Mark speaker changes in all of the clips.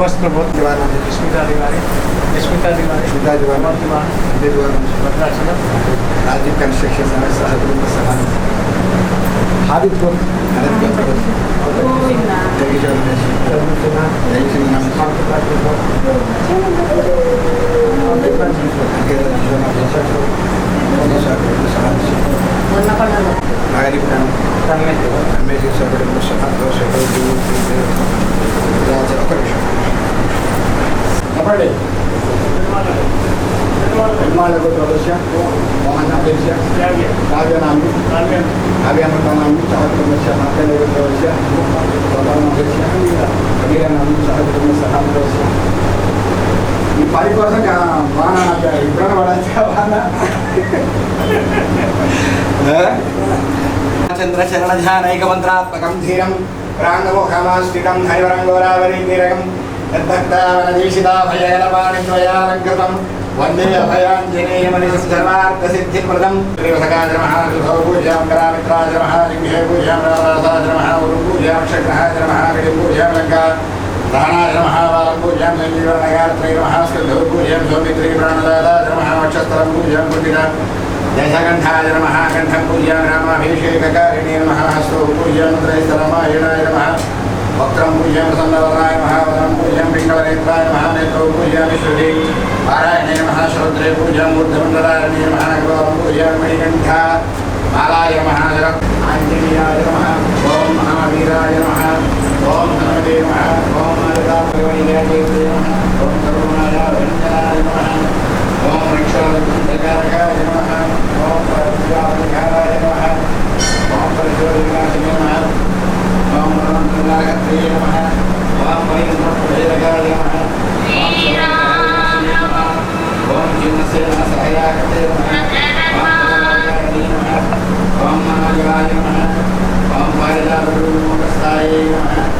Speaker 1: वस्त्र बहुत राजीव कंस्ट्रक्शन समय जय श्री राम जय श्री राम హైవరంగోరావరీ తీరకం యద్భక్తావనదీశితాభయనపాణిద్వయాలంకృతం వందే అభయాంజనేయమని సర్వార్థసిద్ధిప్రదం శ్రీవసకాజ మహారుభవ పూజాం కరామిత్రాజ మహాలింగే పూజాం రాసాజ మహా ఉరు ఈ పని కోసం పూజాం ఇబ్బంది ప్రాణాజ మహాబాలం పూజాం సంజీవనగాత్రై మహాస్కంధ పూజాం సౌమిత్రి ప్రాణదాదాజ మహావక్షస్థలం పూజాం పుట్టిన దశగంధాయ నమః కంఠం పూజ్యామి రామాభిషేకకారిణే నమః లంకా दानाय महावालपूज्यां निर्जीवनगायत्री नमः स्कन्धपूज्यां सौमित्री प्राणदादाश्रमः वक्षस्थलं पूज्यां कुटिरा दशकण्ठाय नमः कण्ठं पूज्यां रामाभिषेककारिणी नमः हस्तौ पूज्यां त्रयस्तरमायणाय नमः वक्त्रं पूज्यां प्रसन्नवराय नमः वदनं पिङ्गलनेत्राय नमः पूज्यामि श्रुति पारायणे नमः श्रोत्रे पूज्यां बुद्धमण्डलायणे नमः गौरं पूज्यां मणिकण्ठा मालाय नमः आञ्जनेयाय नमः ॐ महावीराय नमः ॐ धनवते नमः Om Parida Guru Mokasaya Namaha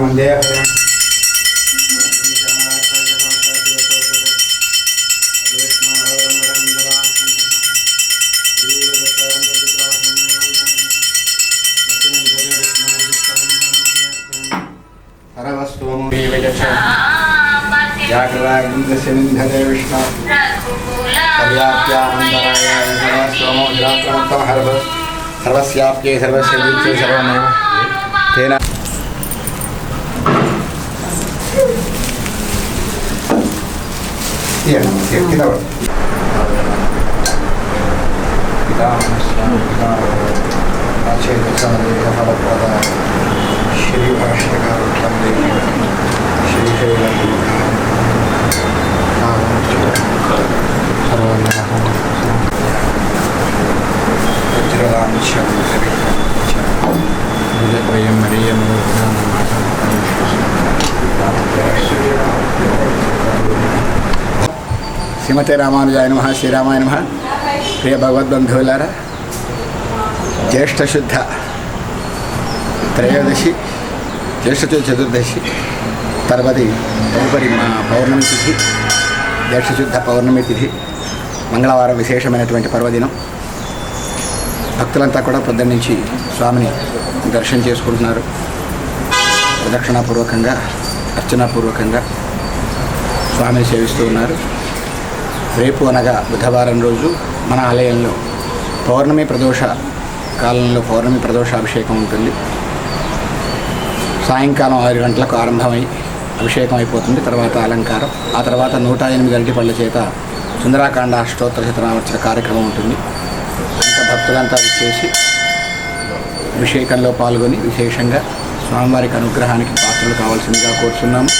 Speaker 1: वंदे हरिम जागृवाग्निंदे विष्णु पर्याप्यामो हरभ सर्वस्याप्ये सर्वस्य सर्वमेव। तेन Diğer, diğer kitaba. Bir daha mesela, bir daha açıldı sana bir kafada kola. Şerif aşağı kalır kendi Şerif eyle. Tiralan içeri, tiralan içeri. Millet bayım, meriyem, meriyem. శ్రీమతి రామానుజాయ నమ శ్రీరామాయ నమ. ప్రియ భగవద్బంధువులారా జ్యేష్ఠశుద్ధ త్రయోదశి జ్యేష్ఠ చతుర్దశి తర్వాతి తదుపరి మా పౌర్ణమి తిథి జ్యేష్ఠశుద్ధ పౌర్ణమి తిథి మంగళవారం విశేషమైనటువంటి పర్వదినం. భక్తులంతా కూడా పొద్దున్న నుంచి స్వామిని దర్శనం చేసుకుంటున్నారు. ప్రదక్షిణాపూర్వకంగా అర్చనాపూర్వకంగా స్వామిని సేవిస్తూ ఉన్నారు. రేపు అనగా బుధవారం రోజు మన ఆలయంలో పౌర్ణమి ప్రదోష కాలంలో పౌర్ణమి ప్రదోషాభిషేకం ఉంటుంది. సాయంకాలం ఆరు గంటలకు ఆరంభమై అభిషేకం అయిపోతుంది. తర్వాత అలంకారం. ఆ తర్వాత నూట ఎనిమిది అరటి పళ్ళ చేత సుందరాకాండ అష్టోత్తర శతనామర్చన కార్యక్రమం ఉంటుంది. ఇంకా భక్తులంతా విచ్చేసి అభిషేకంలో పాల్గొని విశేషంగా స్వామివారికి అనుగ్రహానికి పాత్రలు కావాల్సిందిగా కోరుతున్నాము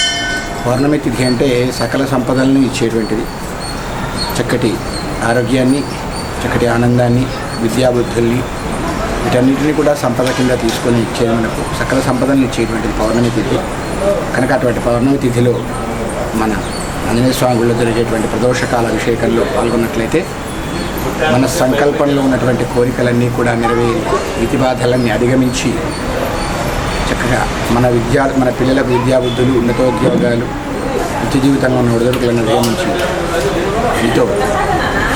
Speaker 1: పౌర్ణమి తిథి అంటే సకల సంపదలను ఇచ్చేటువంటిది. చక్కటి ఆరోగ్యాన్ని చక్కటి ఆనందాన్ని విద్యాబుద్ధుల్ని వీటన్నిటిని కూడా సంపద కింద తీసుకొని ఇచ్చే మనకు సకల సంపదలను ఇచ్చేటువంటి పౌర్ణమి తిథి. కనుక అటువంటి పౌర్ణమి తిథిలో మన ఆంజనేయ స్వామి గుళ్ళో జరిగేటువంటి ప్రదోషకాల అభిషేకంలో పాల్గొన్నట్లయితే మన సంకల్పంలో ఉన్నటువంటి కోరికలన్నీ కూడా నెరవేరి విధి బాధలన్నీ అధిగమించి చక్కగా మన విద్యా మన పిల్లలకు విద్యాబుద్ధులు ఉన్నతోద్యోగాలు నిత్య జీవితంలో ఉన్న ఒడిదొడుకులను అధిగమించి ఎంతో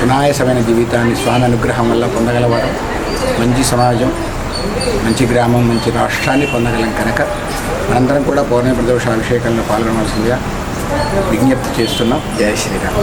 Speaker 1: సునాయసమైన జీవితాన్ని స్వామి అనుగ్రహం వల్ల పొందగలవారు. మంచి సమాజం మంచి గ్రామం మంచి రాష్ట్రాన్ని పొందగలం కనుక మనందరం కూడా పౌర్ణమి ప్రదోష అభిషేకంలో పాల్గొనవలసిందిగా విజ్ఞప్తి చేస్తున్నాం. జయ శ్రీరామ్.